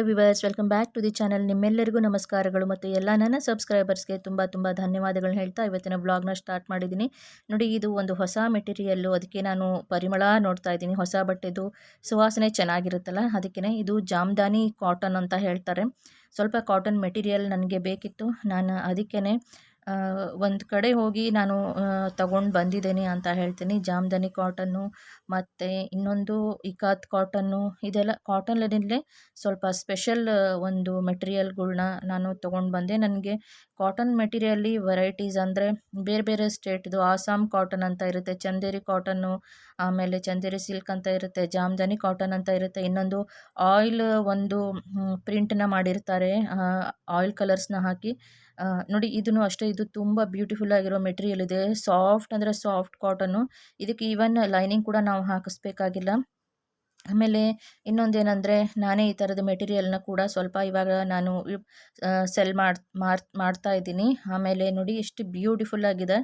Hello viewers welcome back to the channel ನಿಮ್ಮೆಲ್ಲರಿಗೂ ನಮಸ್ಕಾರಗಳು ಮತ್ತು ಎಲ್ಲ ನನ್ನ ಸಬ್ಸ್ಕ್ರೈಬರ್ಸ್ಗೆ ತುಂಬ ತುಂಬ ಧನ್ಯವಾದಗಳನ್ನ ಹೇಳ್ತಾ ಇವತ್ತಿನ ಬ್ಲಾಗ್ನ ಸ್ಟಾರ್ಟ್ ಮಾಡಿದ್ದೀನಿ. ನೋಡಿ, ಇದು ಒಂದು ಹೊಸ ಮೆಟೀರಿಯಲ್ಲು ಅದಕ್ಕೆ ನಾನು ಪರಿಮಳ ನೋಡ್ತಾ ಇದ್ದೀನಿ. ಹೊಸ ಬಟ್ಟೆದು ಸುವಾಸನೆ ಚೆನ್ನಾಗಿರುತ್ತಲ್ಲ ಅದಕ್ಕೆ ಇದು ಜಾಮ್ದಾನಿ ಕಾಟನ್ ಅಂತ ಹೇಳ್ತಾರೆ. ಸ್ವಲ್ಪ ಕಾಟನ್ ಮೆಟೀರಿಯಲ್ ನನಗೆ ಬೇಕಿತ್ತು. ನಾನು ಅದಕ್ಕೇ ಒಂದು ಕಡೆ ಹೋಗಿ ನಾನು ತಗೊಂಡು ಬಂದಿದ್ದೀನಿ ಅಂತ ಹೇಳ್ತೀನಿ. ಜಾಮ್ದನಿ ಕಾಟನ್ನು ಮತ್ತು ಇನ್ನೊಂದು ಇಕಾತ್ ಕಾಟನ್ನು, ಇದೆಲ್ಲ ಕಾಟನ್ಲೇ ಸ್ವಲ್ಪ ಸ್ಪೆಷಲ್ ಒಂದು ಮೆಟೀರಿಯಲ್ಗಳ್ನ ನಾನು ತೊಗೊಂಡು ಬಂದೆ. ನನಗೆ ಕಾಟನ್ ಮೆಟೀರಿಯಲ್ಲಿ ವೆರೈಟೀಸ್ ಅಂದರೆ ಬೇರೆ ಬೇರೆ ಸ್ಟೇಟ್ದು, ಆಸಾಮ್ ಕಾಟನ್ ಅಂತ ಇರುತ್ತೆ, ಚಂದೇರಿ ಕಾಟನ್ನು, ಆಮೇಲೆ ಚಂದೇರಿ ಸಿಲ್ಕ್ ಅಂತ ಇರುತ್ತೆ, ಜಾಮ್ದನಿ ಕಾಟನ್ ಅಂತ ಇರುತ್ತೆ. ಇನ್ನೊಂದು ಆಯಿಲ್ ಒಂದು ಪ್ರಿಂಟನ್ನ ಮಾಡಿರ್ತಾರೆ ಆಯಿಲ್ ಕಲರ್ಸ್ನ ಹಾಕಿ. ನೋಡಿ ಇದನ್ನು ಅಷ್ಟೇ, ಇದು ತುಂಬ ಬ್ಯೂಟಿಫುಲ್ ಆಗಿರೋ ಮೆಟೀರಿಯಲ್ ಇದೆ. ಸಾಫ್ಟ್ ಅಂದರೆ ಸಾಫ್ಟ್ ಕಾಟನ್ನು ಇದಕ್ಕೆ ಈವನ್ ಲೈನಿಂಗ್ ಕೂಡ ನಾವು ಹಾಕಿಸ್ಬೇಕಾಗಿಲ್ಲ. ಆಮೇಲೆ ಇನ್ನೊಂದೇನೆಂದರೆ ನಾನೇ ಈ ಥರದ ಮೆಟೀರಿಯಲ್ನ ಕೂಡ ಸ್ವಲ್ಪ ಇವಾಗ ನಾನು ಸೆಲ್ ಮಾಡಿ ಮಾಡ್ತಾ ಇದ್ದೀನಿ. ಆಮೇಲೆ ನೋಡಿ ಎಷ್ಟು ಬ್ಯೂಟಿಫುಲ್ ಆಗಿದೆ.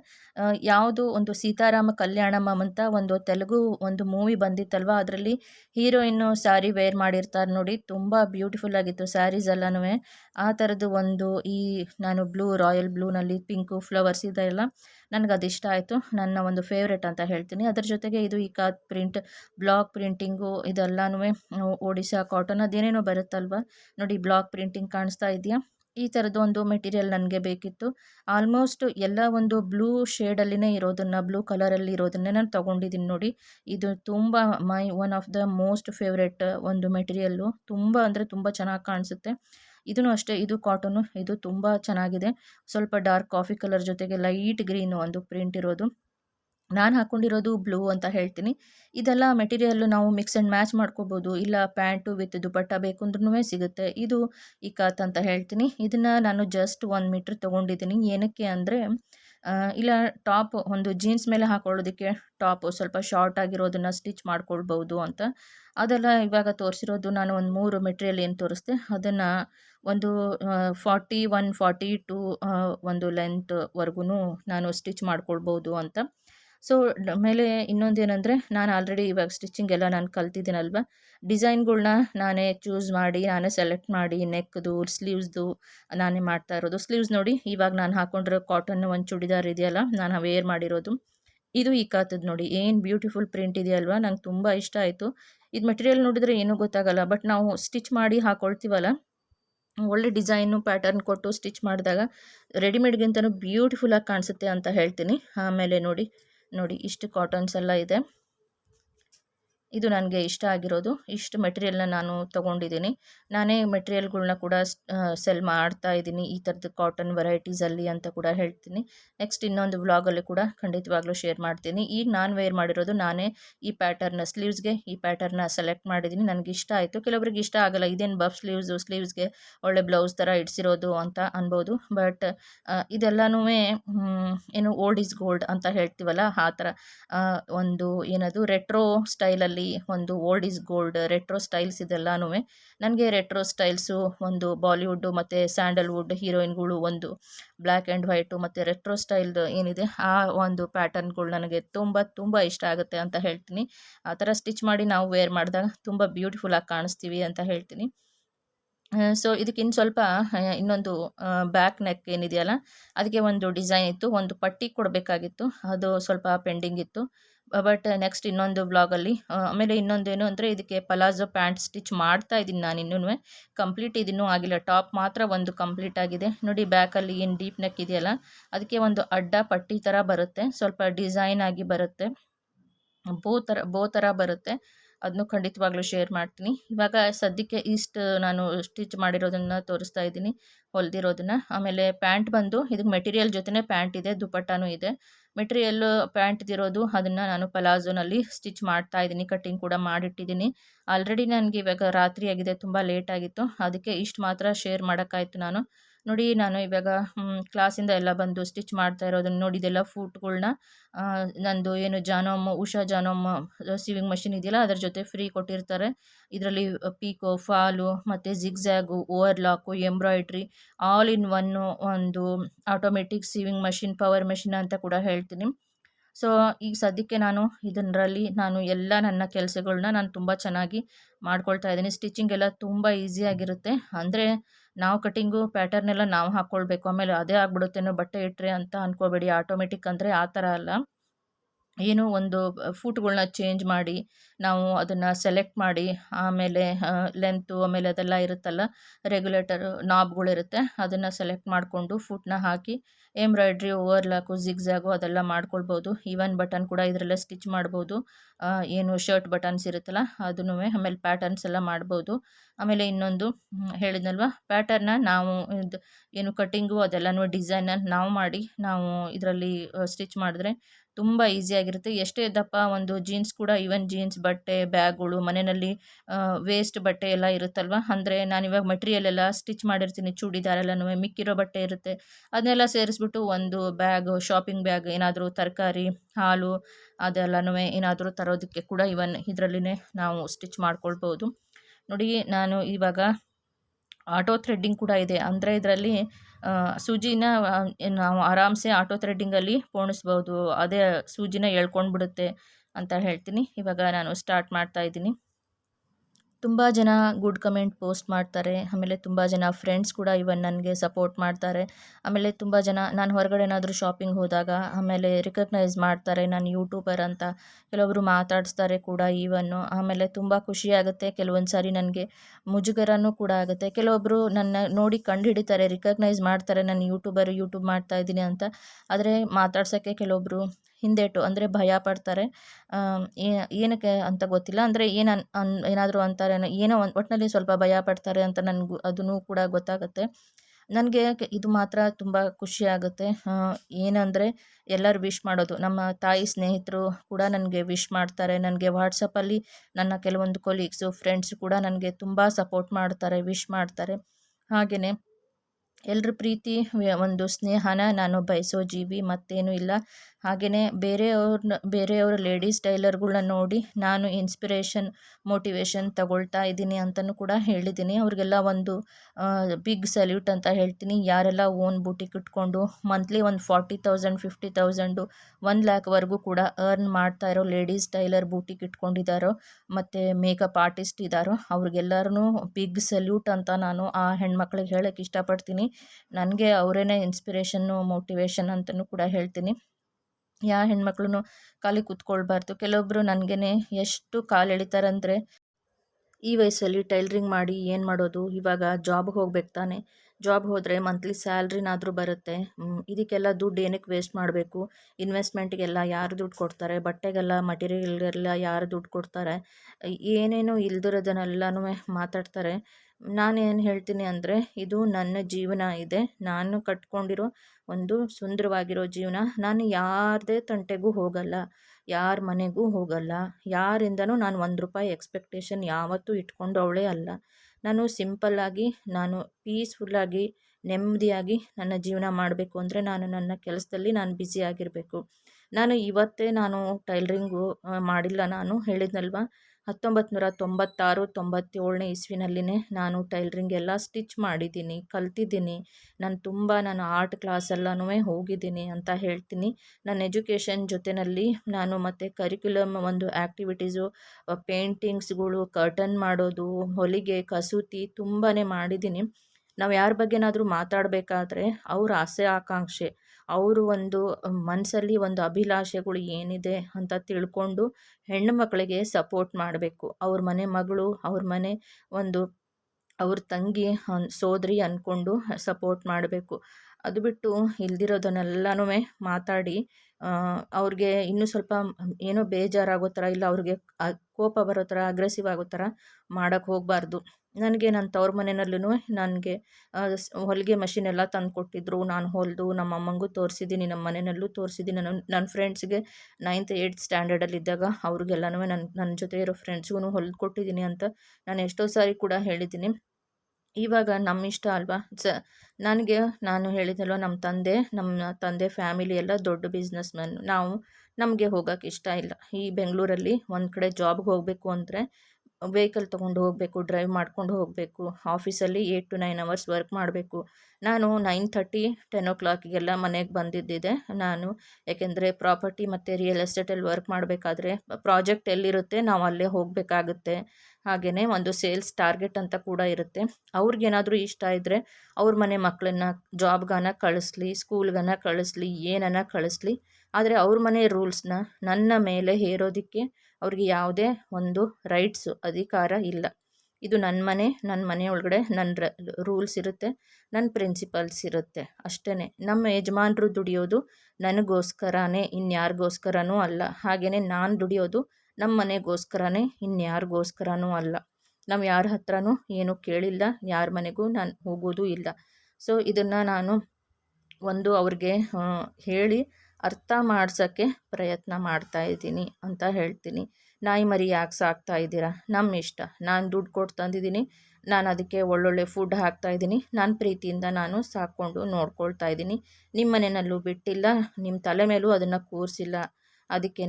ಯಾವುದು ಒಂದು ಸೀತಾರಾಮ ಕಲ್ಯಾಣಮ್ಮ ಅಂತ ಒಂದು ತೆಲುಗು ಒಂದು ಮೂವಿ ಬಂದಿತ್ತಲ್ವ? ಅದರಲ್ಲಿ ಹೀರೋಯಿನ್ನು ಸ್ಯಾರಿ ವೇರ್ ಮಾಡಿರ್ತಾರೆ ನೋಡಿ. ತುಂಬ ಬ್ಯೂಟಿಫುಲ್ ಆಗಿತ್ತು ಸ್ಯಾರೀಸ್ ಎಲ್ಲನೂ ಆ ಥರದ್ದು ಒಂದು ಈ, ನಾನು ಬ್ಲೂ ರಾಯಲ್ ಬ್ಲೂನಲ್ಲಿ ಪಿಂಕು ಫ್ಲವರ್ಸ್ ಇದೆಲ್ಲ ನನಗೆ ಅದು ಇಷ್ಟ ಆಯಿತು, ನನ್ನ ಒಂದು ಫೇವ್ರೆಟ್ ಅಂತ ಹೇಳ್ತೀನಿ. ಅದರ ಜೊತೆಗೆ ಇದು ಈ ಕಾತ್ ಪ್ರಿಂಟ್ ಬ್ಲಾಕ್ ಪ್ರಿಂಟಿಂಗು ಇದೆಲ್ಲನೂ ಒಡಿಶಾ ಕಾಟನ್ ಅದೇನೇನೋ ಬರುತ್ತಲ್ವ? ನೋಡಿ ಬ್ಲಾಕ್ ಪ್ರಿಂಟಿಂಗ್ ಕಾಣಿಸ್ತಾ ಇದೆಯಾ? ಈ ಥರದ್ದು ಒಂದು ಮೆಟೀರಿಯಲ್ ನನಗೆ ಬೇಕಿತ್ತು. ಆಲ್ಮೋಸ್ಟ್ ಎಲ್ಲ ಒಂದು ಬ್ಲೂ ಶೇಡಲ್ಲಿನೇ ಇರೋದನ್ನು ಬ್ಲೂ ಕಲರಲ್ಲಿ ಇರೋದನ್ನೇ ನಾನು ತೊಗೊಂಡಿದ್ದೀನಿ ನೋಡಿ. ಇದು ತುಂಬ my one of the most favourite ಒಂದು ಮೆಟೀರಿಯಲ್ಲು ತುಂಬ ಅಂದರೆ ತುಂಬ ಚೆನ್ನಾಗಿ ಕಾಣಿಸುತ್ತೆ. ಇದೂ ಅಷ್ಟೇ, ಇದು ಕಾಟನು, ಇದು ತುಂಬ ಚೆನ್ನಾಗಿದೆ. ಸ್ವಲ್ಪ ಡಾರ್ಕ್ ಕಾಫಿ ಕಲರ್ ಜೊತೆಗೆ ಲೈಟ್ ಗ್ರೀನು ಒಂದು ಪ್ರಿಂಟ್ ಇರೋದು. ನಾನು ಹಾಕ್ಕೊಂಡಿರೋದು ಬ್ಲೂ ಅಂತ ಹೇಳ್ತೀನಿ. ಇದೆಲ್ಲ ಮೆಟೀರಿಯಲ್ಲು ನಾವು ಮಿಕ್ಸ್ ಆ್ಯಂಡ್ ಮ್ಯಾಚ್ ಮಾಡ್ಕೋಬೋದು. ಇಲ್ಲ ಪ್ಯಾಂಟು ವಿತ್ ದುಪಟ್ಟ ಬೇಕು ಅಂದ್ರೂ ಸಿಗುತ್ತೆ. ಇದು ಈ ಕಾತ್ ಅಂತ ಹೇಳ್ತೀನಿ. ಇದನ್ನು ನಾನು ಜಸ್ಟ್ ಒಂದು ಮೀಟ್ರ್ ತೊಗೊಂಡಿದ್ದೀನಿ. ಏನಕ್ಕೆ ಅಂದರೆ ಇಲ್ಲ, ಟಾಪ್ ಒಂದು ಜೀನ್ಸ್ ಮೇಲೆ ಹಾಕೊಳ್ಳೋದಕ್ಕೆ ಟಾಪು ಸ್ವಲ್ಪ ಶಾರ್ಟ್ ಆಗಿರೋದನ್ನು ಸ್ಟಿಚ್ ಮಾಡ್ಕೊಳ್ಬೋದು ಅಂತ. ಅದೆಲ್ಲ ಇವಾಗ ತೋರಿಸಿರೋದು ನಾನು ಒಂದು ಮೂರು ಮೆಟೀರಿಯಲ್ ಏನು ತೋರಿಸ್ದೆ, ಅದನ್ನು ಒಂದು ಫಾರ್ಟಿ ಒನ್, ಫಾರ್ಟಿ ಟು ಒಂದು ಲೆಂತ್ವರೆಗೂ ನಾನು ಸ್ಟಿಚ್ ಮಾಡ್ಕೊಳ್ಬೋದು ಅಂತ. ಸೊ ಮೇಲೆ ಇನ್ನೊಂದೇನೆಂದರೆ, ನಾನು ಆಲ್ರೆಡಿ ಇವಾಗ ಸ್ಟಿಚಿಂಗ್ ಎಲ್ಲ ನಾನು ಕಲ್ತಿದ್ದೀನಲ್ವ? ಡಿಸೈನ್ಗಳ್ನ ನಾನೇ ಚೂಸ್ ಮಾಡಿ, ನಾನೇ ಸೆಲೆಕ್ಟ್ ಮಾಡಿ ನೆಕ್ದು ಸ್ಲೀವ್ಸ್ದು ನಾನೇ ಮಾಡ್ತಾ ಇರೋದು. ಸ್ಲೀವ್ಸ್ ನೋಡಿ, ಇವಾಗ ನಾನು ಹಾಕ್ಕೊಂಡಿರೋ ಕಾಟನ್ ಒಂದು ಚೂಡಿದಾರ್ ಇದೆಯಲ್ಲ, ನಾನು ವೇರ್ ಮಾಡಿರೋದು. ಇದು ಈ ಕಾತದ್ದು ನೋಡಿ, ಏನು ಬ್ಯೂಟಿಫುಲ್ ಪ್ರಿಂಟ್ ಇದೆಯಲ್ವ? ನಂಗೆ ತುಂಬ ಇಷ್ಟ ಆಯಿತು. ಇದು ಮೆಟೀರಿಯಲ್ ನೋಡಿದರೆ ಏನೂ ಗೊತ್ತಾಗಲ್ಲ ಬಟ್ ನಾವು ಸ್ಟಿಚ್ ಮಾಡಿ ಹಾಕೊಳ್ತೀವಲ್ಲ, ಒಳ್ಳೆ ಡಿಸೈನು ಪ್ಯಾಟರ್ನ್ ಕೊಟ್ಟು ಸ್ಟಿಚ್ ಮಾಡಿದಾಗ ರೆಡಿಮೇಡ್ಗಿಂತನೂ ಬ್ಯೂಟಿಫುಲ್ಲಾಗಿ ಕಾಣಿಸುತ್ತೆ ಅಂತ ಹೇಳ್ತೀನಿ. ಆಮೇಲೆ ನೋಡಿ ನೋಡಿ ಇಷ್ಟು ಕಾಟನ್ಸ್ ಎಲ್ಲ ಇದೆ. ಇದು ನನಗೆ ಇಷ್ಟ ಆಗಿರೋದು. ಇಷ್ಟು ಮೆಟೀರಿಯಲ್ನ ನಾನು ತೊಗೊಂಡಿದ್ದೀನಿ. ನಾನೇ ಮೆಟೀರಿಯಲ್ಗಳನ್ನ ಕೂಡ ಸೆಲ್ ಮಾಡ್ತಾ ಇದ್ದೀನಿ. ಈ ಥರದ ಕಾಟನ್ ವೆರೈಟೀಸಲ್ಲಿ ಅಂತ ಕೂಡ ಹೇಳ್ತೀನಿ. ನೆಕ್ಸ್ಟ್ ಇನ್ನೊಂದು ವ್ಲಾಗಲ್ಲಿ ಕೂಡ ಖಂಡಿತವಾಗ್ಲೂ ಶೇರ್ ಮಾಡ್ತೀನಿ. ಈಗ ನಾನು ವೇರ್ ಮಾಡಿರೋದು ನಾನೇ ಈ ಪ್ಯಾಟರ್ನ ಸ್ಲೀವ್ಸ್ಗೆ ಈ ಪ್ಯಾಟರ್ನ ಸೆಲೆಕ್ಟ್ ಮಾಡಿದ್ದೀನಿ. ನನಗೆ ಇಷ್ಟ ಆಯಿತು. ಕೆಲವರಿಗೆ ಇಷ್ಟ ಆಗಲ್ಲ. ಇದೇನು ಬಫ್ ಸ್ಲೀವ್ಸು ಸ್ಲೀವ್ಸ್ಗೆ ಒಳ್ಳೆ ಬ್ಲೌಸ್ ಥರ ಇಡಿಸಿರೋದು ಅಂತ ಅನ್ಬೋದು. ಬಟ್ ಇದೆಲ್ಲನೂ ಏನು ಓಲ್ಡ್ ಈಸ್ ಗೋಲ್ಡ್ ಅಂತ ಹೇಳ್ತೀವಲ್ಲ, ಆ ಥರ ಒಂದು ಏನದು ರೆಟ್ರೋ ಸ್ಟೈಲಲ್ಲಿ ಒಂದು old is gold retro styles ಇದೆಲ್ಲನೂ ನನಗೆ ರೆಟ್ರೋ ಸ್ಟೈಲ್ಸು ಒಂದು ಬಾಲಿವುಡ್ಡು ಮತ್ತು ಸ್ಯಾಂಡಲ್ವುಡ್ ಹೀರೋಯಿನ್ಗಳು ಒಂದು ಬ್ಲ್ಯಾಕ್ ಆ್ಯಂಡ್ ವೈಟು ಮತ್ತು ರೆಟ್ರೋ ಸ್ಟೈಲ್ದು ಏನಿದೆ ಆ ಒಂದು ಪ್ಯಾಟರ್ನ್ಗಳು ನನಗೆ ತುಂಬ ತುಂಬ ಇಷ್ಟ ಆಗುತ್ತೆ ಅಂತ ಹೇಳ್ತೀನಿ. ಆ ಥರ ಸ್ಟಿಚ್ ಮಾಡಿ ನಾವು ವೇರ್ ಮಾಡಿದಾಗ ತುಂಬ ಬ್ಯೂಟಿಫುಲ್ಲಾಗಿ ಕಾಣಿಸ್ತೀವಿ ಅಂತ ಹೇಳ್ತೀನಿ. ಸೊ ಇದಕ್ಕಿನ್ನು ಸ್ವಲ್ಪ ಇನ್ನೊಂದು ಬ್ಯಾಕ್ ನೆಕ್ ಏನಿದೆಯಲ್ಲ, ಅದಕ್ಕೆ ಒಂದು ಡಿಸೈನ್ ಇತ್ತು, ಒಂದು ಪಟ್ಟಿ ಕೊಡಬೇಕಾಗಿತ್ತು, ಅದು ಸ್ವಲ್ಪ ಪೆಂಡಿಂಗ್ ಇತ್ತು. ಬಟ್ ನೆಕ್ಸ್ಟ್ ಇನ್ನೊಂದು ವ್ಲಾಗಲ್ಲಿ ಆಮೇಲೆ ಇನ್ನೊಂದೇನು ಅಂದರೆ ಇದಕ್ಕೆ ಪಲಾಜೋ ಪ್ಯಾಂಟ್ ಸ್ಟಿಚ್ ಮಾಡ್ತಾ ಇದ್ದೀನಿ ನಾನು ಇನ್ನೂ ಕಂಪ್ಲೀಟ್ ಇದನ್ನೂ ಆಗಿಲ್ಲ. ಟಾಪ್ ಮಾತ್ರ ಒಂದು ಕಂಪ್ಲೀಟ್ ಆಗಿದೆ. ನೋಡಿ ಬ್ಯಾಕಲ್ಲಿ ಏನು ಡೀಪ್ ನೆಕ್ ಇದೆಯಲ್ಲ, ಅದಕ್ಕೆ ಒಂದು ಅಡ್ಡ ಪಟ್ಟಿ ಥರ ಬರುತ್ತೆ. ಸ್ವಲ್ಪ ಡಿಸೈನ್ ಆಗಿ ಬರುತ್ತೆ. ಬೋ ಥರ ಬೋ ಥರ ಬರುತ್ತೆ. ಅದನ್ನು ಖಂಡಿತವಾಗ್ಲೂ ಶೇರ್ ಮಾಡ್ತೀನಿ. ಇವಾಗ ಸದ್ಯಕ್ಕೆ ಇಷ್ಟು ನಾನು ಸ್ಟಿಚ್ ಮಾಡಿರೋದನ್ನು ತೋರಿಸ್ತಾ ಇದ್ದೀನಿ, ಹೊಲ್ದಿರೋದನ್ನು. ಆಮೇಲೆ ಪ್ಯಾಂಟ್ ಬಂದು, ಇದಕ್ಕೆ ಮೆಟೀರಿಯಲ್ ಜೊತೆನೇ ಪ್ಯಾಂಟ್ ಇದೆ, ದುಪಟ್ಟಾನೂ ಇದೆ. ಮೆಟೀರಿಯಲ್ಲು ಪ್ಯಾಂಟ್ದಿರೋದು ಅದನ್ನು ನಾನು ಪಲಾಝೋನಲ್ಲಿ ಸ್ಟಿಚ್ ಮಾಡ್ತಾ ಇದ್ದೀನಿ ಕಟ್ಟಿಂಗ್ ಕೂಡ ಮಾಡಿಟ್ಟಿದ್ದೀನಿ. ಆಲ್ರೆಡಿ ನನಗೆ ಇವಾಗ ರಾತ್ರಿ ಆಗಿದೆ, ತುಂಬ ಲೇಟ್ ಆಗಿತ್ತು. ಅದಕ್ಕೆ ಇಷ್ಟು ಮಾತ್ರ ಶೇರ್ ಮಾಡೋಕ್ಕಾಯ್ತು ನಾನು. ನೋಡಿ ನಾನು ಇವಾಗ ಕ್ಲಾಸಿಂದ ಎಲ್ಲ ಬಂದು ಸ್ಟಿಚ್ ಮಾಡ್ತಾ ಇರೋದನ್ನು ನೋಡಿ ಇದೆಲ್ಲ ಫೂಟ್ಗಳನ್ನ ನಂದು ಏನು ಜಾನೋಮ್ ಉಷಾ ಜಾನೋಮ್ ಸಿವಿಂಗ್ ಮಷಿನ್ ಇದೆಯಲ್ಲ ಅದರ ಜೊತೆ ಫ್ರೀ ಕೊಟ್ಟಿರ್ತಾರೆ. ಇದರಲ್ಲಿ ಪೀಕೋ ಫಾಲು ಮತ್ತು zigzag overlock embroidery all in one ಒಂದು automatic sewing machine power machine ಅಂತ ಕೂಡ ಹೇಳ್ತೀನಿ. ಸೊ ಈಗ ಸದ್ಯಕ್ಕೆ ನಾನು ಇದರಲ್ಲಿ ನಾನು ಎಲ್ಲ ನನ್ನ ಕೆಲಸಗಳನ್ನ ನಾನು ತುಂಬ ಚೆನ್ನಾಗಿ ಮಾಡ್ಕೊಳ್ತಾ ಇದ್ದೀನಿ. ಸ್ಟಿಚಿಂಗ್ ಎಲ್ಲ ತುಂಬ ಈಸಿಯಾಗಿರುತ್ತೆ ಅಂದರೆ ನಾವು ಕಟಿಂಗು ಪ್ಯಾಟರ್ನೆಲ್ಲ ನಾವು ಹಾಕ್ಕೊಳ್ಬೇಕು ಆಮೇಲೆ ಅದೇ ಆಗ್ಬಿಡುತ್ತೇನೋ ಬಟ್ಟೆ ಇಟ್ಟರೆ ಅಂತ ಅಂದ್ಕೋಬೇಡಿ ಆಟೋಮೆಟಿಕ್ ಅಂದರೆ ಆ ಥರ ಅಲ್ಲ. ಏನು ಒಂದು ಫೂಟ್ಗಳನ್ನ ಚೇಂಜ್ ಮಾಡಿ, ನಾವು ಅದನ್ನು ಸೆಲೆಕ್ಟ್ ಮಾಡಿ, ಆಮೇಲೆ ಲೆಂತು ಆಮೇಲೆ ಅದೆಲ್ಲ ಇರುತ್ತಲ್ಲ, ರೆಗ್ಯುಲೇಟರ್ ನಾಬ್ಗಳಿರುತ್ತೆ ಅದನ್ನು ಸೆಲೆಕ್ಟ್ ಮಾಡಿಕೊಂಡು ಫುಟ್ನ ಹಾಕಿ, ಎಂಬ್ರಾಯ್ಡ್ರಿ, ಓವರ್ಲಾಕು ಝಿಗ್ಝ್ಯಾಗು ಅದೆಲ್ಲ ಮಾಡ್ಕೊಳ್ಬೋದು. ಈವನ್ ಬಟನ್ ಕೂಡ ಇದರಲ್ಲೇ ಸ್ಟಿಚ್ ಮಾಡ್ಬೋದು. ಏನು ಶರ್ಟ್ ಬಟನ್ಸ್ ಇರುತ್ತಲ್ಲ, ಅದನ್ನು ಆಮೇಲೆ ಪ್ಯಾಟರ್ನ್ಸ್ ಎಲ್ಲ ಮಾಡ್ಬೋದು. ಆಮೇಲೆ ಇನ್ನೊಂದು ಹೇಳಿದ್ನಲ್ವ, ಪ್ಯಾಟರ್ನ ನಾವು ಇದು, ಏನು ಕಟ್ಟಿಂಗು ಅದೆಲ್ಲನೂ ಡಿಸೈನನ್ನು ನಾವು ಮಾಡಿ, ನಾವು ಇದರಲ್ಲಿ ಸ್ಟಿಚ್ ಮಾಡಿದ್ರೆ ತುಂಬ ಈಸಿಯಾಗಿರುತ್ತೆ ಎಷ್ಟೇ ದಪ್ಪ ಒಂದು ಜೀನ್ಸ್ ಕೂಡ ಈವನ್ ಜೀನ್ಸ್ ಬಟ್ಟೆ, ಬ್ಯಾಗ್ಗಳು, ಮನೆಯಲ್ಲಿ ವೇಸ್ಟ್ ಬಟ್ಟೆ ಎಲ್ಲ ಇರುತ್ತಲ್ವ? ಅಂದರೆ ನಾನಿವಾಗ ಮೆಟೀರಿಯಲ್ ಎಲ್ಲ ಸ್ಟಿಚ್ ಮಾಡಿರ್ತೀನಿ ಚೂಡಿದಾರೆಲ್ಲನೂ ಮಿಕ್ಕಿರೋ ಬಟ್ಟೆ ಇರುತ್ತೆ. ಅದನ್ನೆಲ್ಲ ಸೇರಿಸ್ಬಿಟ್ಟು ಒಂದು ಬ್ಯಾಗ್ ಶಾಪಿಂಗ್ ಬ್ಯಾಗ್ ಏನಾದರೂ ತರಕಾರಿ, ಹಾಲು ಅದೆಲ್ಲನೂ ಏನಾದರೂ ತರೋದಕ್ಕೆ ಕೂಡ ಇವನ್ ಇದರಲ್ಲಿನೇ ನಾವು ಸ್ಟಿಚ್ ಮಾಡ್ಕೊಳ್ಬೋದು. ನೋಡಿ, ನಾನು ಇವಾಗ ಆಟೋ ಥ್ರೆಡ್ಡಿಂಗ್ ಕೂಡ ಇದೆ. ಅಂದರೆ ಇದರಲ್ಲಿ ಸೂಜಿನ ನಾವು ಆರಾಮ್ಸೆ ಆಟೋ ಥ್ರೆಡ್ಡಿಂಗಲ್ಲಿ ಪೋಣಿಸ್ಬೋದು. ಅದೇ ಸೂಜಿನ ಎಳ್ಕೊಂಡು ಬಿಡುತ್ತೆ ಅಂತ ಹೇಳ್ತೀನಿ. ಇವಾಗ ನಾನು ಸ್ಟಾರ್ಟ್ ಮಾಡ್ತಾ ಇದ್ದೀನಿ. ತುಂಬ ಜನ ಗುಡ್ ಕಮೆಂಟ್ ಪೋಸ್ಟ್ ಮಾಡ್ತಾರೆ. ಆಮೇಲೆ ತುಂಬ ಜನ ಫ್ರೆಂಡ್ಸ್ ಕೂಡ ಇವನ್ ನನಗೆ ಸಪೋರ್ಟ್ ಮಾಡ್ತಾರೆ. ಆಮೇಲೆ ತುಂಬ ಜನ ನಾನು ಹೊರಗಡೆ ಏನಾದರೂ ಶಾಪಿಂಗ್ ಹೋದಾಗ ಆಮೇಲೆ ರಿಕಗ್ನೈಸ್ ಮಾಡ್ತಾರೆ. ನಾನು ಯೂಟ್ಯೂಬರ್ ಅಂತ ಕೆಲವೊಬ್ಬರು ಮಾತಾಡಿಸ್ತಾರೆ ಕೂಡ ಈವನ್ನು ಆಮೇಲೆ ತುಂಬ ಖುಷಿಯಾಗುತ್ತೆ ಕೆಲವೊಂದು ಸಾರಿ ನನಗೆ ಮುಜುಗರನೂ ಕೂಡ ಆಗುತ್ತೆ. ಕೆಲವೊಬ್ಬರು ನನ್ನ ನೋಡಿ ಕಂಡು ಹಿಡಿತಾರೆ ರಿಕಗ್ನೈಸ್ ಮಾಡ್ತಾರೆ, ನಾನು ಯೂಟ್ಯೂಬರ್ ಯೂಟ್ಯೂಬ್ ಮಾಡ್ತಾ ಇದ್ದೀನಿ ಅಂತ. ಆದರೆ ಮಾತಾಡ್ಸೋಕ್ಕೆ ಕೆಲವೊಬ್ಬರು ಹಿಂದೇಟು ಅಂದರೆ ಭಯ ಪಡ್ತಾರೆ. ಏನಕ್ಕೆ ಅಂತ ಗೊತ್ತಿಲ್ಲ. ಅಂದರೆ ಏನು ಅನ್ ಏನಾದರೂ ಅಂತಾರೆ ಏನೋ ಒಂದು ಒಟ್ಟಿನಲ್ಲಿ ಸ್ವಲ್ಪ ಭಯ ಪಡ್ತಾರೆ ಅಂತ ನನಗೂ ಅದೂ ಕೂಡ ಗೊತ್ತಾಗುತ್ತೆ. ನನಗೆ ಇದು ಮಾತ್ರ ತುಂಬ ಖುಷಿ ಆಗುತ್ತೆ. ಏನಂದರೆ ಎಲ್ಲರೂ ವಿಶ್ ಮಾಡೋದು. ನಮ್ಮ ತಾಯಿ ಸ್ನೇಹಿತರು ಕೂಡ ನನಗೆ ವಿಶ್ ಮಾಡ್ತಾರೆ. ನನಗೆ ವಾಟ್ಸಪ್ಪಲ್ಲಿ ನನ್ನ ಕೆಲವೊಂದು ಕೊಲೀಗ್ಸು ಫ್ರೆಂಡ್ಸ್ ಕೂಡ ನನಗೆ ತುಂಬ ಸಪೋರ್ಟ್ ಮಾಡ್ತಾರೆ, ವಿಶ್ ಮಾಡ್ತಾರೆ. ಹಾಗೆಯೇ ಎಲ್ಲರ ಪ್ರೀತಿ ಒಂದು ಸ್ನೇಹನ ನಾನು ಬಯಸೋ ಜೀವಿ ಮತ್ತೇನೂ ಇಲ್ಲ. ಹಾಗೆಯೇ ಬೇರೆಯವ್ರನ್ನ ಬೇರೆಯವರ ಲೇಡೀಸ್ ಟೈಲರ್ಗಳನ್ನ ನೋಡಿ ನಾನು ಇನ್ಸ್ಪಿರೇಷನ್ ಮೋಟಿವೇಶನ್ ತಗೊಳ್ತಾ ಇದ್ದೀನಿ ಅಂತಲೂ ಕೂಡ ಹೇಳಿದ್ದೀನಿ. ಅವ್ರಿಗೆಲ್ಲ ಒಂದು ಬಿಗ್ ಸಲ್ಯೂಟ್ ಅಂತ ಹೇಳ್ತೀನಿ. ಯಾರೆಲ್ಲ ಓನ್ ಬೂಟಿಕ್ ಇಟ್ಕೊಂಡು ಮಂತ್ಲಿ ಒಂದು forty thousand, fifty thousand, one ಲ್ಯಾಕ್ವರೆಗೂ ಕೂಡ ಅರ್ನ್ ಮಾಡ್ತಾ ಇರೋ ಲೇಡೀಸ್ ಟೈಲರ್ ಬೂಟಿಕ್ ಇಟ್ಕೊಂಡಿದ್ದಾರೋ ಮತ್ತು ಮೇಕಪ್ ಆರ್ಟಿಸ್ಟ್ ಇದ್ದಾರೋ ಅವ್ರಿಗೆಲ್ಲರೂ ಬಿಗ್ ಸಲ್ಯೂಟ್ ಅಂತ ನಾನು ಆ ಹೆಣ್ಮಕ್ಳಿಗೆ ಹೇಳೋಕ್ಕೆ ಇಷ್ಟಪಡ್ತೀನಿ. ನನಗೆ ಅವರೇನೆ ಇನ್ಸ್ಪಿರೇಷನ್ನು ಮೋಟಿವೇಶನ್ ಅಂತಲೂ ಕೂಡ ಹೇಳ್ತೀನಿ. ಯಾವ ಹೆಣ್ಮಕ್ಳು ಖಾಲಿ ಕೂತ್ಕೊಳ್ಬಾರ್ದು. ಕೆಲವೊಬ್ಬರು ನನಗೇನೆ ಎಷ್ಟು ಕಾಲು ಎಳಿತಾರಂದರೆ, ಈ ವಯಸ್ಸಲ್ಲಿ ಟೈಲ್ರಿಂಗ್ ಮಾಡಿ ಏನು ಮಾಡೋದು? ಇವಾಗ ಜಾಬ್ ಹೋಗ್ಬೇಕು ತಾನೆ. ಜಾಬ್ ಹೋದರೆ ಮಂತ್ಲಿ ಸ್ಯಾಲ್ರಿನಾದರೂ ಬರುತ್ತೆ. ಇದಕ್ಕೆಲ್ಲ ದುಡ್ಡು ಏನಕ್ಕೆ ವೇಸ್ಟ್ ಮಾಡಬೇಕು? ಇನ್ವೆಸ್ಟ್ಮೆಂಟ್ಗೆಲ್ಲ ಯಾರು ದುಡ್ಡು ಕೊಡ್ತಾರೆ? ಬಟ್ಟೆಗೆಲ್ಲ, ಮಟೀರಿಯಲ್ಗೆಲ್ಲ ಯಾರು ದುಡ್ಡು ಕೊಡ್ತಾರೆ? ಏನೇನು ಇಲ್ದಿರೋದನ್ನೆಲ್ಲನೂ ಮಾತಾಡ್ತಾರೆ. ನಾನೇನು ಹೇಳ್ತೀನಿ ಅಂದರೆ, ಇದು ನನ್ನ ಜೀವನ ಇದೆ. ನಾನು ಕಟ್ಕೊಂಡಿರೋ ಒಂದು ಸುಂದರವಾಗಿರೋ ಜೀವನ. ನಾನು ಯಾರದೇ ತಂಟೆಗೂ ಹೋಗಲ್ಲ, ಯಾರ ಮನೆಗೂ ಹೋಗಲ್ಲ. ಯಾರಿಂದನೂ ನಾನು ಒಂದು ರೂಪಾಯಿ ಎಕ್ಸ್ಪೆಕ್ಟೇಷನ್ ಯಾವತ್ತೂ ಇಟ್ಕೊಂಡವಳೇ ಅಲ್ಲ. ನಾನು ಸಿಂಪಲ್ಲಾಗಿ ನಾನು ಪೀಸ್ಫುಲ್ಲಾಗಿ ನೆಮ್ಮದಿಯಾಗಿ ನನ್ನ ಜೀವನ ಮಾಡಬೇಕು ಅಂದರೆ ನಾನು ನನ್ನ ಕೆಲಸದಲ್ಲಿ ನಾನು ಬ್ಯುಸಿಯಾಗಿರಬೇಕು ನಾನು ಇವತ್ತೇ ನಾನು ಟೈಲ್ರಿಂಗು ಮಾಡಿಲ್ಲ ನಾನು ಹೇಳಿದ್ನಲ್ವ? ಹತ್ತೊಂಬತ್ತು ನೂರ ತೊಂಬತ್ತಾರು ತೊಂಬತ್ತೇಳನೇ ಇಸ್ವಿನಲ್ಲಿನೇ ನಾನು ಟೈಲ್ರಿಂಗ್ ಎಲ್ಲ ಸ್ಟಿಚ್ ಮಾಡಿದ್ದೀನಿ, ಕಲ್ತಿದ್ದೀನಿ. ನಾನು ತುಂಬ ನಾನು ಆರ್ಟ್ ಕ್ಲಾಸೆಲ್ಲನೂ ಹೋಗಿದ್ದೀನಿ ಅಂತ ಹೇಳ್ತೀನಿ. ನನ್ನ ಎಜುಕೇಷನ್ ಜೊತೆಯಲ್ಲಿ ನಾನು ಮತ್ತು ಕರಿಕ್ಯುಲಮ್ ಒಂದು ಆ್ಯಕ್ಟಿವಿಟೀಸು ಪೇಂಟಿಂಗ್ಸ್ಗಳು, ಕರ್ಟನ್ ಮಾಡೋದು, ಹೊಲಿಗೆ, ಕಸೂತಿ ತುಂಬಾ ಮಾಡಿದ್ದೀನಿ. ನಾವು ಯಾರ ಬಗ್ಗೆನಾದರೂ ಮಾತಾಡಬೇಕಾದ್ರೆ ಅವ್ರ ಆಸೆ, ಆಕಾಂಕ್ಷೆ. ಅವರು ಒಂದು ಮನಸ್ಸಲ್ಲಿ ಒಂದು ಅಭಿಲಾಷೆಗಳು ಏನಿದೆ ಅಂತ ತಿಳ್ಕೊಂಡು ಹೆಣ್ಣು ಮಕ್ಕಳಿಗೆ ಸಪೋರ್ಟ್ ಮಾಡಬೇಕು. ಅವ್ರ ಮನೆ ಮಗಳು, ಅವ್ರ ಮನೆ ಒಂದು, ಅವ್ರ ತಂಗಿ ಸೋದರಿ ಅಂದ್ಕೊಂಡು ಸಪೋರ್ಟ್ ಮಾಡಬೇಕು. ಅದು ಬಿಟ್ಟು ಇಲ್ದಿರೋದನ್ನೆಲ್ಲನೂ ಮಾತಾಡಿ ಅವ್ರಿಗೆ ಇನ್ನೂ ಸ್ವಲ್ಪ ಏನೋ ಬೇಜಾರಾಗೋ ಥರ ಇಲ್ಲ, ಅವ್ರಿಗೆ ಕೋಪ ಬರೋ ಥರ ಅಗ್ರೆಸಿವ್ ಆಗೋ ಥರ ಮಾಡೋಕ್ಕೆ ಹೋಗಬಾರ್ದು. ನನಗೆ ನನ್ನ ತವ್ರ ಮನೆಯಲ್ಲೂ ನನಗೆ ಹೊಲಿಗೆ ಮಷಿನ್ ಎಲ್ಲ ತಂದು ಕೊಟ್ಟಿದ್ದರು ನಾನು ಹೊಲಿದು ನಮ್ಮ ಅಮ್ಮಂಗೂ ತೋರಿಸಿದ್ದೀನಿ, ನಮ್ಮ ಮನೆಯಲ್ಲೂ ತೋರಿಸಿದ್ದೀನಿ. ನಾನು ನನ್ನ ಫ್ರೆಂಡ್ಸ್ಗೆ ನೈನ್ತ್ ಏಯ್ತ್ ಸ್ಟ್ಯಾಂಡರ್ಡಲ್ಲಿದ್ದಾಗ ಅವ್ರಿಗೆಲ್ಲನೂ ನನ್ನ ನನ್ನ ಜೊತೆ ಇರೋ ಫ್ರೆಂಡ್ಸ್ಗೂ ಹೊಲ್ದು ಕೊಟ್ಟಿದ್ದೀನಿ ಅಂತ ನಾನು ಎಷ್ಟೋ ಸಾರಿ ಕೂಡ ಹೇಳಿದ್ದೀನಿ. ಇವಾಗ ನಮ್ಮ ಇಷ್ಟ ಅಲ್ವಾ? ಸ, ನನಗೆ ನಾನು ಹೇಳಿದಲ್ವ ನಮ್ಮ ತಂದೆ ನಮ್ಮ ತಂದೆ ಫ್ಯಾಮಿಲಿ ಎಲ್ಲ ದೊಡ್ಡ ಬಿಸ್ನೆಸ್ ಮ್ಯಾನ್ ನಾವು ನಮಗೆ ಹೋಗೋಕ್ಕೆ ಇಷ್ಟ ಇಲ್ಲ. ಈ ಬೆಂಗಳೂರಲ್ಲಿ ಒಂದು ಕಡೆ ಜಾಬ್ಗೆ ಹೋಗಬೇಕು ಅಂದರೆ ವೆಹಿಕಲ್ ತೊಗೊಂಡು ಹೋಗಬೇಕು, ಡ್ರೈವ್ ಮಾಡ್ಕೊಂಡು ಹೋಗಬೇಕು, ಆಫೀಸಲ್ಲಿ eight to nine hours work ಮಾಡಬೇಕು. ನಾನು ನೈನ್ ಥರ್ಟಿ, ಟೆನ್ ಓ ಕ್ಲಾಕಿಗೆಲ್ಲ ಮನೆಗೆ ಬಂದಿದ್ದಿದೆ. ನಾನು ಏಕೆಂದರೆ ಪ್ರಾಪರ್ಟಿ ಮತ್ತು ರಿಯಲ್ ಎಸ್ಟೇಟಲ್ಲಿ ವರ್ಕ್ ಮಾಡಬೇಕಾದ್ರೆ ಪ್ರಾಜೆಕ್ಟ್ ಎಲ್ಲಿರುತ್ತೆ ನಾವು ಅಲ್ಲೇ ಹೋಗಬೇಕಾಗುತ್ತೆ. ಹಾಗೆಯೇ ಒಂದು ಸೇಲ್ಸ್ ಟಾರ್ಗೆಟ್ ಅಂತ ಕೂಡ ಇರುತ್ತೆ. ಅವ್ರಿಗೇನಾದರೂ ಇಷ್ಟ ಇದ್ದರೆ ಅವ್ರ ಮನೆ ಮಕ್ಕಳನ್ನ ಜಾಬ್ಗಾನ ಕಳಿಸ್ಲಿ, ಸ್ಕೂಲ್ಗನ ಕಳಿಸ್ಲಿ, ಏನನ್ನ ಕಳಿಸ್ಲಿ. ಆದರೆ ಅವ್ರ ಮನೆ ರೂಲ್ಸ್ನ ನನ್ನ ಮೇಲೆ ಹೇರೋದಕ್ಕೆ ಅವ್ರಿಗೆ ಯಾವುದೇ ಒಂದು ರೈಟ್ಸು ಅಧಿಕಾರ ಇಲ್ಲ. ಇದು ನನ್ನ ಮನೆ ನನ್ನ ಮನೆ ಒಳಗಡೆ ನನ್ನ ರೂಲ್ಸ್ ಇರುತ್ತೆ ನನ್ನ ಪ್ರಿನ್ಸಿಪಲ್ಸ್ ಇರುತ್ತೆ ಅಷ್ಟೇ ನಮ್ಮ ಯಜಮಾನರು ದುಡಿಯೋದು ನನಗೋಸ್ಕರನೇ, ಇನ್ಯಾರಿಗೋಸ್ಕರನೂ ಅಲ್ಲ. ಹಾಗೆಯೇ ನಾನು ದುಡಿಯೋದು ನಮ್ಮ ಮನೆಗೋಸ್ಕರನೇ, ಇನ್ಯಾರಿಗೋಸ್ಕರನೂ ಅಲ್ಲ. ನಾವು ಯಾರ ಹತ್ರನೂ ಏನೂ ಕೇಳಿಲ್ಲ, ಯಾರ ಮನೆಗೂ ನಾನು ಹೋಗೋದೂ ಇಲ್ಲ. ಸೊ ಇದನ್ನು ನಾನು ಒಂದು ಅವ್ರಿಗೆ ಹೇಳಿ ಅರ್ಥ ಮಾಡ್ಸೋಕ್ಕೆ ಪ್ರಯತ್ನ ಮಾಡ್ತಾ ಇದ್ದೀನಿ ಅಂತ ಹೇಳ್ತೀನಿ. ನಾಯಿ ಮರಿ ಯಾಕೆ ಸಾಕ್ತಾ ಇದ್ದೀರಾ? ನಮ್ಮ ಇಷ್ಟ. ನಾನು ದುಡ್ಡು ಕೊಟ್ಟು ತಂದಿದ್ದೀನಿ. ನಾನು ಅದಕ್ಕೆ ಒಳ್ಳೊಳ್ಳೆ ಫುಡ್ ಹಾಕ್ತಾ ಇದ್ದೀನಿ. ನಾನು ಪ್ರೀತಿಯಿಂದ ನಾನು ಸಾಕ್ಕೊಂಡು ನೋಡ್ಕೊಳ್ತಾ ಇದ್ದೀನಿ. ನಿಮ್ಮ ಮನೆಯಲ್ಲೂ ಬಿಟ್ಟಿಲ್ಲ. ನಿಮ್ಮ ತಲೆ ಮೇಲೂ ಅದನ್ನು ಕೂರಿಸಿಲ್ಲ. ಅದಕ್ಕೇ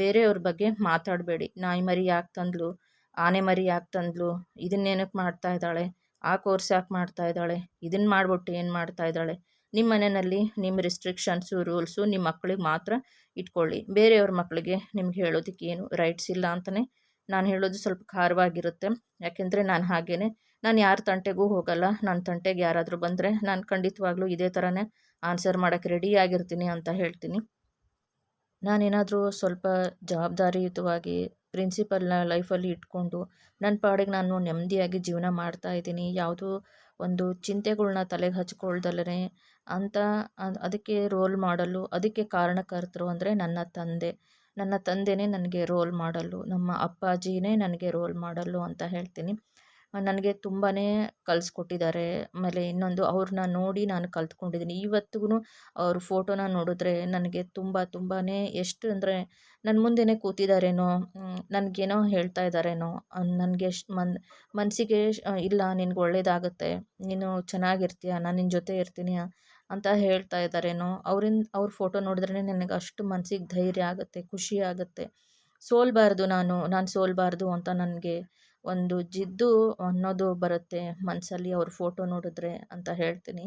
ಬೇರೆಯವ್ರ ಬಗ್ಗೆ ಮಾತಾಡಬೇಡಿ. ನಾಯಿ ಮರಿ ಯಾಕೆ ತಂದ್ಲು? ಆನೆ ಮರಿ ಯಾಕೆ ತಂದ್ಲು? ಇದನ್ನೇನಕ್ಕೆ ಮಾಡ್ತಾ ಇದ್ದಾಳೆ? ಆ ಕೋರ್ಸ್ ಯಾಕೆ ಮಾಡ್ತಾ ಇದ್ದಾಳೆ? ಇದನ್ನು ಮಾಡಿಬಿಟ್ಟು ಏನು ಮಾಡ್ತಾ ಇದ್ದಾಳೆ? ನಿಮ್ಮ ಮನೆಯಲ್ಲಿ ನಿಮ್ಮ ರಿಸ್ಟ್ರಿಕ್ಷನ್ಸು ರೂಲ್ಸು ನಿಮ್ಮ ಮಕ್ಕಳಿಗೆ ಮಾತ್ರ ಇಟ್ಕೊಳ್ಳಿ. ಬೇರೆಯವ್ರ ಮಕ್ಕಳಿಗೆ ನಿಮ್ಗೆ ಹೇಳೋದಕ್ಕೆ ಏನು ರೈಟ್ಸ್ ಇಲ್ಲ ಅಂತಲೇ ನಾನು ಹೇಳೋದು ಸ್ವಲ್ಪ ಖಾರವಾಗಿರುತ್ತೆ. ಯಾಕೆಂದರೆ ನಾನು ಹಾಗೇ ನಾನು ಯಾರ ತಂಟೆಗೂ ಹೋಗಲ್ಲ. ನನ್ನ ತಂಟೆಗೆ ಯಾರಾದರೂ ಬಂದರೆ ನಾನು ಖಂಡಿತವಾಗ್ಲೂ ಇದೇ ಥರನೇ ಆನ್ಸರ್ ಮಾಡೋಕ್ಕೆ ರೆಡಿಯಾಗಿರ್ತೀನಿ ಅಂತ ಹೇಳ್ತೀನಿ. ನಾನೇನಾದರೂ ಸ್ವಲ್ಪ ಜವಾಬ್ದಾರಿಯುತವಾಗಿ ಪ್ರಿನ್ಸಿಪಲ್ನ ಲೈಫಲ್ಲಿ ಇಟ್ಕೊಂಡು ನನ್ನ ಪಾಡಿಗೆ ನಾನು ನೆಮ್ಮದಿಯಾಗಿ ಜೀವನ ಮಾಡ್ತಾ ಇದ್ದೀನಿ. ಯಾವುದೂ ಒಂದು ಚಿಂತೆಗಳನ್ನ ತಲೆಗೆ ಹಚ್ಕೊಳ್ದಲೇ ಅಂತ ಅದಕ್ಕೆ ರೋಲ್ ಮಾಡಲು, ಅದಕ್ಕೆ ಕಾರಣಕರ್ತರು ಅಂದರೆ ನನ್ನ ತಂದೆ. ನನ್ನ ತಂದೆಯೇ ನನಗೆ ರೋಲ್ ಮಾಡಲು, ನಮ್ಮ ಅಪ್ಪಾಜಿನೇ ನನಗೆ ರೋಲ್ ಮಾಡಲು ಅಂತ ಹೇಳ್ತೀನಿ. ನನಗೆ ತುಂಬಾ ಕಲಿಸ್ಕೊಟ್ಟಿದ್ದಾರೆ. ಆಮೇಲೆ ಇನ್ನೊಂದು ಅವ್ರನ್ನ ನೋಡಿ ನಾನು ಕಲ್ತ್ಕೊಂಡಿದ್ದೀನಿ. ಇವತ್ತಿಗೂ ಅವ್ರ ಫೋಟೋನ ನೋಡಿದ್ರೆ ನನಗೆ ತುಂಬ ತುಂಬಾ ಎಷ್ಟು ಅಂದರೆ ನನ್ನ ಮುಂದೆನೇ ಕೂತಿದ್ದಾರೇನೋ ನನಗೇನೋ ಹೇಳ್ತಾ ಇದ್ದಾರೇನೋ ನನಗೆ ಎಷ್ಟು ಮನ್ ಮನಸ್ಸಿಗೆ ಇಲ್ಲ ನಿನಗೆ ಒಳ್ಳೇದಾಗುತ್ತೆ, ನೀನು ಚೆನ್ನಾಗಿರ್ತೀಯ, ನಾನು ನಿನ್ನ ಜೊತೆ ಇರ್ತೀನಿ ಅಂತ ಹೇಳ್ತಾ ಇದ್ದಾರೇನೋ ಅವರಿಂದ ಅವ್ರ ಫೋಟೋ ನೋಡಿದ್ರೆ ನನಗೆ ಅಷ್ಟು ಮನಸ್ಸಿಗೆ ಧೈರ್ಯ ಆಗುತ್ತೆ, ಖುಷಿ ಆಗುತ್ತೆ. ಸೋಲ್ಬಾರ್ದು ನಾನು ನಾನು ಸೋಲ್ಬಾರ್ದು ಅಂತ ನನಗೆ ಒಂದು ಜಿದ್ದು ಅನ್ನೋದು ಬರುತ್ತೆ ಮನಸ್ಸಲ್ಲಿ ಅವ್ರ ಫೋಟೋ ನೋಡಿದ್ರೆ ಅಂತ ಹೇಳ್ತೀನಿ.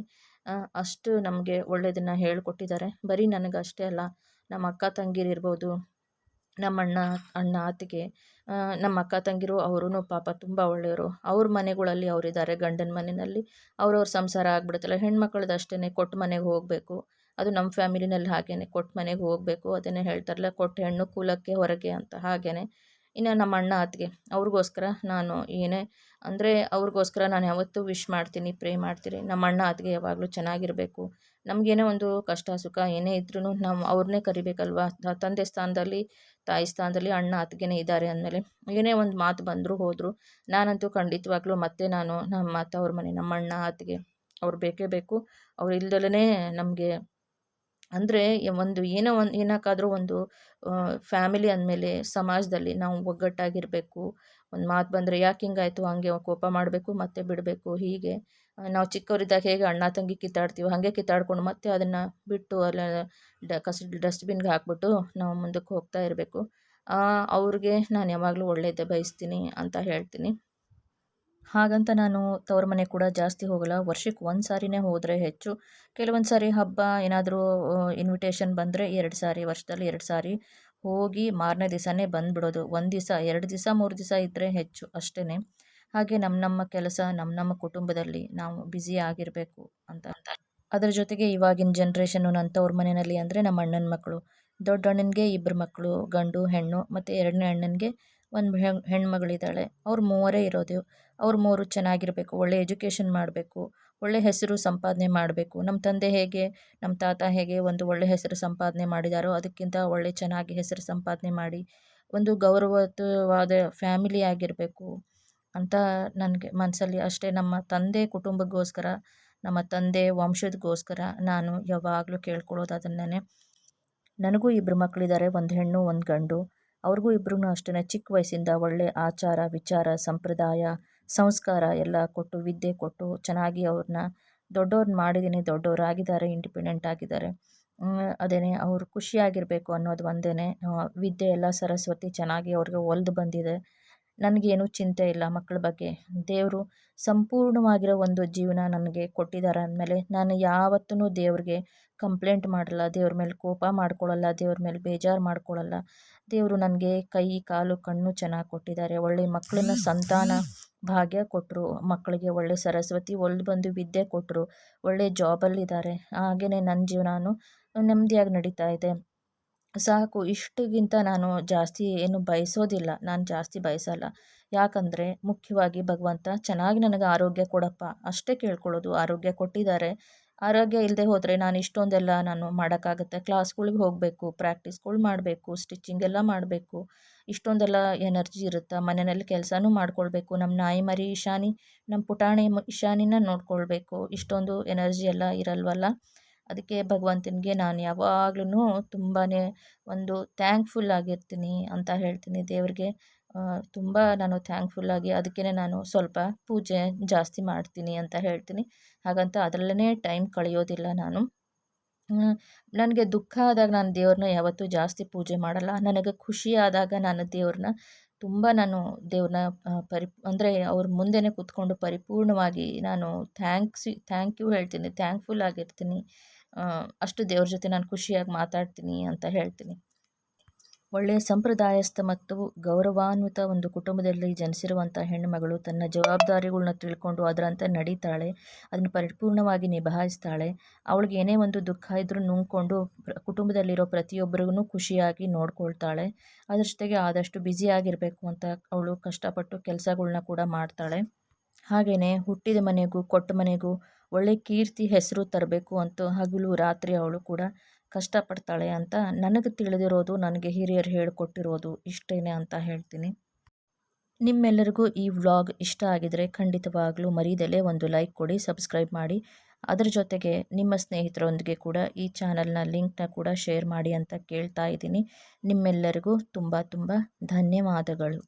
ಅಷ್ಟು ನಮಗೆ ಒಳ್ಳೆಯದನ್ನು ಹೇಳಿಕೊಟ್ಟಿದ್ದಾರೆ. ಬರೀ ನನಗಷ್ಟೇ ಅಲ್ಲ ನಮ್ಮ ಅಕ್ಕ ತಂಗಿರಿರ್ಬೋದು ನಮ್ಮ ಅಣ್ಣ ಅಣ್ಣ ಅತ್ತಿಗೆ ನಮ್ಮ ಅಕ್ಕ ತಂಗಿರು ಅವರೂ ಪಾಪ ತುಂಬ ಒಳ್ಳೆಯವರು. ಅವ್ರ ಮನೆಗಳಲ್ಲಿ ಅವರಿದ್ದಾರೆ ಗಂಡನ ಮನೆಯಲ್ಲಿ. ಅವ್ರವ್ರ ಸಂಸಾರ ಆಗ್ಬಿಡುತ್ತಲ್ಲ. ಹೆಣ್ಮಕ್ಳದ್ದು ಅಷ್ಟೇ ಕೊಟ್ಟು ಮನೆಗೆ ಹೋಗಬೇಕು. ಅದು ನಮ್ಮ ಫ್ಯಾಮಿಲಿನಲ್ಲಿ ಹಾಗೇ ಕೊಟ್ಟು ಮನೆಗೆ ಹೋಗಬೇಕು, ಅದನ್ನೇ ಹೇಳ್ತಾರಲ್ಲ. ಕೊಟ್ಟು ಹೆಣ್ಣು ಕೂಲಕ್ಕೆ ಹೊರಗೆ ಅಂತ ಹಾಗೇ ಇನ್ನು ನಮ್ಮ ಅಣ್ಣ, ಅತ್ತಿಗೆ, ಅವ್ರಿಗೋಸ್ಕರ ನಾನು ಏನೇ ಅಂದರೆ ಅವ್ರಿಗೋಸ್ಕರ ನಾನು ಯಾವತ್ತೂ ವಿಶ್ ಮಾಡ್ತೀನಿ ಪ್ರೇ ಮಾಡ್ತೀನಿ. ನಮ್ಮ ಅಣ್ಣ, ಅತ್ತಿಗೆ ಯಾವಾಗಲೂ ಚೆನ್ನಾಗಿರಬೇಕು. ನಮಗೇನೇ ಒಂದು ಕಷ್ಟ, ಸುಖ ಏನೇ ಇದ್ರೂ ನಾವು ಅವ್ರನ್ನೇ ಕರಿಬೇಕಲ್ವ? ತಂದೆ ಸ್ಥಾನದಲ್ಲಿ ತಾಯಿ ಸ್ಥಾನದಲ್ಲಿ ಅಣ್ಣ ಅತ್ತಿಗೆನೇ ಇದ್ದಾರೆ ಅಂದಮೇಲೆ ಏನೇ ಒಂದು ಮಾತು ಬಂದರೂ ಹೋದರು. ನಾನಂತೂ ಖಂಡಿತವಾಗ್ಲೂ ಮತ್ತೆ ನಾನು ನಮ್ಮ ಅವ್ರ ಮನೆ, ನಮ್ಮ ಅಣ್ಣ, ಅತ್ತಿಗೆ ಅವ್ರು ಬೇಕೇ ಬೇಕು. ಅವ್ರು ಇಲ್ದಲೇ ನಮಗೆ ಅಂದರೆ ಒಂದು ಏನೋ ಒಂದು ಏನಕ್ಕಾದರೂ ಒಂದು ಫ್ಯಾಮಿಲಿ ಅಂದಮೇಲೆ ಸಮಾಜದಲ್ಲಿ ನಾವು ಒಗ್ಗಟ್ಟಾಗಿರಬೇಕು. ಒಂದು ಮಾತು ಬಂದರೆ, ಯಾಕೆ ಹಿಂಗಾಯಿತು? ಹಾಗೆ ಕೋಪ ಮಾಡಬೇಕು, ಮತ್ತೆ ಬಿಡಬೇಕು, ಹೀಗೆ. ನಾವು ಚಿಕ್ಕವರಿದ್ದಾಗ ಹೇಗೆ ಅಣ್ಣ ತಂಗಿ ಕಿತ್ತಾಡ್ತೀವಿ, ಹಾಗೆ ಕಿತ್ತಾಡ್ಕೊಂಡು ಮತ್ತೆ ಅದನ್ನು ಬಿಟ್ಟು ಅಲ್ಲ, ಡ ಕಸ, ಡಸ್ಟ್ಬಿನ್ಗೆ ಹಾಕ್ಬಿಟ್ಟು ನಾವು ಮುಂದಕ್ಕೆ ಹೋಗ್ತಾ ಇರಬೇಕು. ಅವ್ರಿಗೆ ನಾನು ಯಾವಾಗಲೂ ಒಳ್ಳೆಯದೇ ಬಯಸ್ತೀನಿ ಅಂತ ಹೇಳ್ತೀನಿ. ಹಾಗಂತ ನಾನು ತವ್ರ ಮನೆ ಕೂಡ ಜಾಸ್ತಿ ಹೋಗಲ್ಲ. ವರ್ಷಕ್ಕೆ ಒಂದು ಸಾರಿನೇ ಹೋದರೆ ಹೆಚ್ಚು. ಕೆಲವೊಂದು ಸಾರಿ ಹಬ್ಬ ಏನಾದರೂ ಇನ್ವಿಟೇಷನ್ ಬಂದರೆ ಎರಡು ಸಾರಿ, ವರ್ಷದಲ್ಲಿ ಎರಡು ಸಾರಿ. ಹೋಗಿ ಮಾರನೇ ದಿವಸನೇ ಬಂದುಬಿಡೋದು. ಒಂದು ದಿವಸ, ಎರಡು ದಿವಸ, ಮೂರು ದಿವಸ ಇದ್ದರೆ ಹೆಚ್ಚು ಅಷ್ಟೇ ಹಾಗೆ ನಮ್ಮ ನಮ್ಮ ಕೆಲಸ ನಮ್ಮ ನಮ್ಮ ಕುಟುಂಬದಲ್ಲಿ ನಾವು ಬ್ಯುಸಿ ಆಗಿರಬೇಕು ಅಂತ. ಅದರ ಜೊತೆಗೆ ಇವಾಗಿನ ಜನ್ರೇಷನ್ನು ನನ್ನ ಮನೆಯಲ್ಲಿ ಅಂದರೆ ನಮ್ಮ ಅಣ್ಣನ ಮಕ್ಕಳು ದೊಡ್ಡ ಅಣ್ಣನಿಗೆ ಇಬ್ಬರು ಮಕ್ಕಳು ಗಂಡು, ಹೆಣ್ಣು ಮತ್ತು ಎರಡನೇ ಅಣ್ಣನಿಗೆ ಒಂದು ಹೆಣ್ಣು ಹೆಣ್ಮಗಳಿದ್ದಾಳೆ. ಅವ್ರು ಮೂವರೇ ಇರೋದು. ಅವ್ರು ಮೂರು ಚೆನ್ನಾಗಿರಬೇಕು, ಒಳ್ಳೆ ಎಜುಕೇಷನ್ ಮಾಡಬೇಕು. ಒಳ್ಳೆ ಹೆಸರು ಸಂಪಾದನೆ ಮಾಡಬೇಕು. ನಮ್ಮ ತಂದೆ ಹೇಗೆ ನಮ್ಮ ತಾತ ಹೇಗೆ ಒಂದು ಒಳ್ಳೆ ಹೆಸರು ಸಂಪಾದನೆ ಮಾಡಿದಾರೋ ಅದಕ್ಕಿಂತ ಒಳ್ಳೆ ಚೆನ್ನಾಗಿ ಹೆಸರು ಸಂಪಾದನೆ ಮಾಡಿ ಒಂದು ಗೌರವಯುತವಾದ ಫ್ಯಾಮಿಲಿ ಆಗಿರಬೇಕು ಅಂತ ನನಗೆ ಮನಸ್ಸಲ್ಲಿ ಅಷ್ಟೇ. ನಮ್ಮ ತಂದೆ ಕುಟುಂಬಕ್ಕೋಸ್ಕರ, ನಮ್ಮ ತಂದೆ ವಂಶದಗೋಸ್ಕರ ನಾನು ಯಾವಾಗಲೂ ಕೇಳ್ಕೊಳ್ಳೋದು ಅದನ್ನೇ ನನಗೂ ಇಬ್ಬರು ಮಕ್ಕಳಿದ್ದಾರೆ ಒಂದು ಹೆಣ್ಣು, ಒಂದು ಗಂಡು. ಅವ್ರಿಗೂ ಇಬ್ಬರೂ ಅಷ್ಟೇ ಚಿಕ್ಕ ವಯಸ್ಸಿಂದ ಒಳ್ಳೆ ಆಚಾರ, ವಿಚಾರ, ಸಂಪ್ರದಾಯ ಸಂಸ್ಕಾರ ಎಲ್ಲ ಕೊಟ್ಟು, ವಿದ್ಯೆ ಕೊಟ್ಟು ಚೆನ್ನಾಗಿ ಅವ್ರನ್ನ ದೊಡ್ಡವ್ರನ್ನ ಮಾಡಿದ್ದೀನಿ, ದೊಡ್ಡವರಾಗಿದ್ದಾರೆ ಇಂಡಿಪೆಂಡೆಂಟ್ ಆಗಿದ್ದಾರೆ. ಅದೇ ಅವರು ಖುಷಿಯಾಗಿರಬೇಕು ಅನ್ನೋದು ಒಂದೇ ವಿದ್ಯೆ ಎಲ್ಲ ಸರಸ್ವತಿ ಚೆನ್ನಾಗಿ ಅವ್ರಿಗೆ ಒಲ್ದು ಬಂದಿದೆ. ನನಗೇನು ಚಿಂತೆ ಇಲ್ಲ ಮಕ್ಕಳ ಬಗ್ಗೆ. ದೇವರು ಸಂಪೂರ್ಣವಾಗಿರೋ ಒಂದು ಜೀವನ ನನಗೆ ಕೊಟ್ಟಿದ್ದಾರೆ ಅಂದಮೇಲೆ ನಾನು ಯಾವತ್ತೂ ದೇವ್ರಿಗೆ ಕಂಪ್ಲೇಂಟ್ ಮಾಡಲ್ಲ. ದೇವ್ರ ಮೇಲೆ ಕೋಪ ಮಾಡ್ಕೊಳ್ಳಲ್ಲ. ದೇವ್ರ ಮೇಲೆ ಬೇಜಾರು ಮಾಡ್ಕೊಳ್ಳಲ್ಲ. ದೇವರು ನನಗೆ ಕೈ, ಕಾಲು, ಕಣ್ಣು ಚೆನ್ನಾಗಿ ಕೊಟ್ಟಿದ್ದಾರೆ. ಒಳ್ಳೆ ಮಕ್ಕಳನ್ನ ಸಂತಾನ ಭಾಗ್ಯ ಕೊಟ್ಟರು ಮಕ್ಕಳಿಗೆ ಒಳ್ಳೆ ಸರಸ್ವತಿ ಒಳ್ಳೆ ಬಂದು ವಿದ್ಯೆ ಕೊಟ್ಟರು ಒಳ್ಳೆ ಜಾಬಲ್ಲಿದ್ದಾರೆ ಹಾಗೆಯೇ ನನ್ನ ಜೀವನನೂ ನೆಮ್ಮದಿಯಾಗಿ ನಡೀತಾ ಇದೆ. ಸಾಕು, ಇಷ್ಟಕ್ಕಿಂತ ನಾನು ಜಾಸ್ತಿ ಏನು ಬಯಸೋದಿಲ್ಲ. ನಾನು ಜಾಸ್ತಿ ಬಯಸಲ್ಲ. ಯಾಕಂದರೆ ಮುಖ್ಯವಾಗಿ ಭಗವಂತ ಚೆನ್ನಾಗಿ ನನಗೆ ಆರೋಗ್ಯ ಕೊಡಪ್ಪ. ಅಷ್ಟೇ ಕೇಳ್ಕೊಳ್ಳೋದು. ಆರೋಗ್ಯ ಕೊಟ್ಟಿದ್ದಾರೆ. ಆರೋಗ್ಯ ಇಲ್ಲದೆ ಹೋದರೆ ನಾನು ಇಷ್ಟೊಂದೆಲ್ಲ ನಾನು ಮಾಡೋಕ್ಕಾಗುತ್ತೆ. ಕ್ಲಾಸ್ಗಳಿಗೆ ಹೋಗಬೇಕು, ಪ್ರಾಕ್ಟೀಸ್ಗಳು ಮಾಡಬೇಕು, ಸ್ಟಿಚಿಂಗ್ ಎಲ್ಲ ಮಾಡಬೇಕು. ಇಷ್ಟೊಂದೆಲ್ಲ ಎನರ್ಜಿ ಇರುತ್ತೆ? ಮನೆಯಲ್ಲಿ ಕೆಲಸನೂ ಮಾಡ್ಕೊಳ್ಬೇಕು. ನಮ್ಮ ನಾಯಿ ಮರಿ ಇಶಾನಿ ನಮ್ಮ ಪುಟಾಣಿ ಇಶಾನಿನ ನೋಡ್ಕೊಳ್ಬೇಕು. ಇಷ್ಟೊಂದು ಎನರ್ಜಿ ಎಲ್ಲ ಇರಲ್ವಲ್ಲ? ಅದಕ್ಕೆ ಭಗವಂತನಿಗೆ ನಾನು ಯಾವಾಗ್ಲೂ ತುಂಬಾ ಒಂದು ಥ್ಯಾಂಕ್ಫುಲ್ ಆಗಿರ್ತೀನಿ ಅಂತ ಹೇಳ್ತೀನಿ. ದೇವರಿಗೆ ತುಂಬ ನಾನು ಥ್ಯಾಂಕ್ಫುಲ್ಲಾಗಿ ಅದಕ್ಕೇ ನಾನು ಸ್ವಲ್ಪ ಪೂಜೆ ಜಾಸ್ತಿ ಮಾಡ್ತೀನಿ ಅಂತ ಹೇಳ್ತೀನಿ. ಹಾಗಂತ ಅದರಲ್ಲೇ ಟೈಮ್ ಕಳೆಯೋದಿಲ್ಲ ನಾನು. ನನಗೆ ದುಃಖ ಆದಾಗ ನಾನು ದೇವ್ರನ್ನ ಯಾವತ್ತೂ ಜಾಸ್ತಿ ಪೂಜೆ ಮಾಡಲ್ಲ. ನನಗೆ ಖುಷಿ ಆದಾಗ ನಾನು ದೇವ್ರನ್ನ ತುಂಬ ನಾನು ದೇವ್ರನ್ನ ಪರಿ ಅಂದರೆ ಅವ್ರ ಮುಂದೆನೇ ಕೂತ್ಕೊಂಡು ಪರಿಪೂರ್ಣವಾಗಿ ನಾನು ಥ್ಯಾಂಕ್ಸ್ ಥ್ಯಾಂಕ್ ಯು ಹೇಳ್ತೀನಿ. ಥ್ಯಾಂಕ್ಫುಲ್ ಆಗಿರ್ತೀನಿ. ಅಷ್ಟು ದೇವ್ರ ಜೊತೆ ನಾನು ಖುಷಿಯಾಗಿ ಮಾತಾಡ್ತೀನಿ ಅಂತ ಹೇಳ್ತೀನಿ. ಒಳ್ಳೆಯ ಸಂಪ್ರದಾಯಸ್ಥ ಮತ್ತು ಗೌರವಾನ್ವಿತ ಒಂದು ಕುಟುಂಬದಲ್ಲಿ ಜನಿಸಿರುವಂಥ ಹೆಣ್ಣುಮಗಳು ತನ್ನ ಜವಾಬ್ದಾರಿಗಳನ್ನ ತಿಳ್ಕೊಂಡು ಅದರಂತೆ ನಡೀತಾಳೆ, ಅದನ್ನು ಪರಿಪೂರ್ಣವಾಗಿ ನಿಭಾಯಿಸ್ತಾಳೆ. ಅವಳಿಗೆ ಏನೇ ಒಂದು ದುಃಖ ಇದ್ರೂ ನುಂಗ್ಕೊಂಡು ಕುಟುಂಬದಲ್ಲಿರೋ ಪ್ರತಿಯೊಬ್ಬರಿಗೂ ಖುಷಿಯಾಗಿ ನೋಡ್ಕೊಳ್ತಾಳೆ. ಅದ್ರ ಜೊತೆಗೆ ಆದಷ್ಟು ಬ್ಯುಸಿಯಾಗಿರಬೇಕು ಅಂತ ಅವಳು ಕಷ್ಟಪಟ್ಟು ಕೆಲಸಗಳನ್ನ ಕೂಡ ಮಾಡ್ತಾಳೆ. ಹಾಗೆಯೇ ಹುಟ್ಟಿದ ಮನೆಗೂ ಕೊಟ್ಟ ಮನೆಗೂ ಒಳ್ಳೆ ಕೀರ್ತಿ ಹೆಸರು ತರಬೇಕು ಅಂತ ಹಗಲು ರಾತ್ರಿ ಅವಳು ಕೂಡ ಕಷ್ಟಪಡ್ತಾಳೆ ಅಂತ ನನಗೆ ತಿಳಿದಿರೋದು ನನಗೆ ಹಿರಿಯರು ಹೇಳಿಕೊಟ್ಟಿರೋದು ಇಷ್ಟೇ ಅಂತ ಹೇಳ್ತೀನಿ. ನಿಮ್ಮೆಲ್ಲರಿಗೂ ಈ ವ್ಲಾಗ್ ಇಷ್ಟ ಆಗಿದರೆ ಖಂಡಿತವಾಗಲೂ ಮರೀದಲೇ ಒಂದು ಲೈಕ್ ಕೊಡಿ, ಸಬ್ಸ್ಕ್ರೈಬ್ ಮಾಡಿ. ಅದರ ಜೊತೆಗೆ ನಿಮ್ಮ ಸ್ನೇಹಿತರೊಂದಿಗೆ ಕೂಡ ಈ ಚಾನಲ್ನ ಲಿಂಕ್ನ ಕೂಡ ಶೇರ್ ಮಾಡಿ ಅಂತ ಕೇಳ್ತಾ ಇದ್ದೀನಿ. ನಿಮ್ಮೆಲ್ಲರಿಗೂ ತುಂಬ ತುಂಬ ಧನ್ಯವಾದಗಳು.